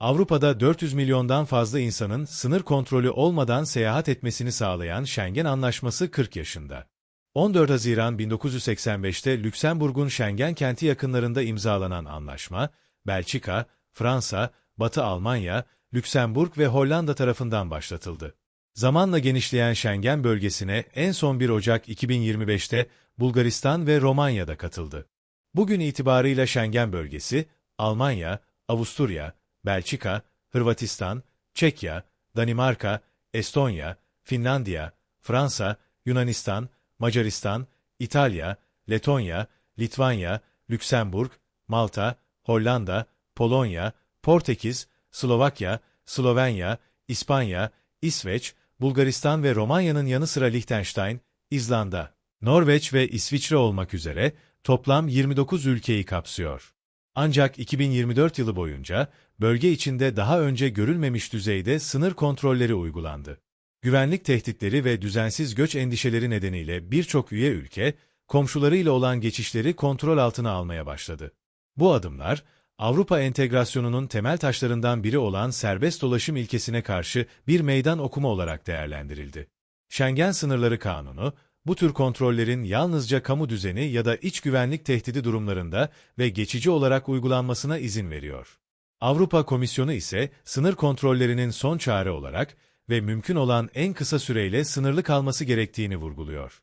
Avrupa'da 400 milyondan fazla insanın sınır kontrolü olmadan seyahat etmesini sağlayan Schengen Anlaşması 40 yaşında. 14 Haziran 1985'te Lüksemburg'un Schengen kenti yakınlarında imzalanan anlaşma, Belçika, Fransa, Batı Almanya, Lüksemburg ve Hollanda tarafından başlatıldı. Zamanla genişleyen Schengen bölgesine en son 1 Ocak 2025'te Bulgaristan ve Romanya'da katıldı. Bugün itibarıyla Schengen bölgesi, Almanya, Avusturya, Belçika, Hırvatistan, Çekya, Danimarka, Estonya, Finlandiya, Fransa, Yunanistan, Macaristan, İtalya, Letonya, Litvanya, Lüksemburg, Malta, Hollanda, Polonya, Portekiz, Slovakya, Slovenya, İspanya, İsveç, Bulgaristan ve Romanya'nın yanı sıra Liechtenstein, İzlanda, Norveç ve İsviçre olmak üzere toplam 29 ülkeyi kapsıyor. Ancak 2024 yılı boyunca bölge içinde daha önce görülmemiş düzeyde sınır kontrolleri uygulandı. Güvenlik tehditleri ve düzensiz göç endişeleri nedeniyle birçok üye ülke, komşularıyla olan geçişleri kontrol altına almaya başladı. Bu adımlar, Avrupa entegrasyonunun temel taşlarından biri olan serbest dolaşım ilkesine karşı bir meydan okuma olarak değerlendirildi. Schengen Sınırları Kanunu, bu tür kontrollerin yalnızca kamu düzeni ya da iç güvenlik tehdidi durumlarında ve geçici olarak uygulanmasına izin veriyor. Avrupa Komisyonu ise sınır kontrollerinin son çare olarak ve mümkün olan en kısa süreyle sınırlı kalması gerektiğini vurguluyor.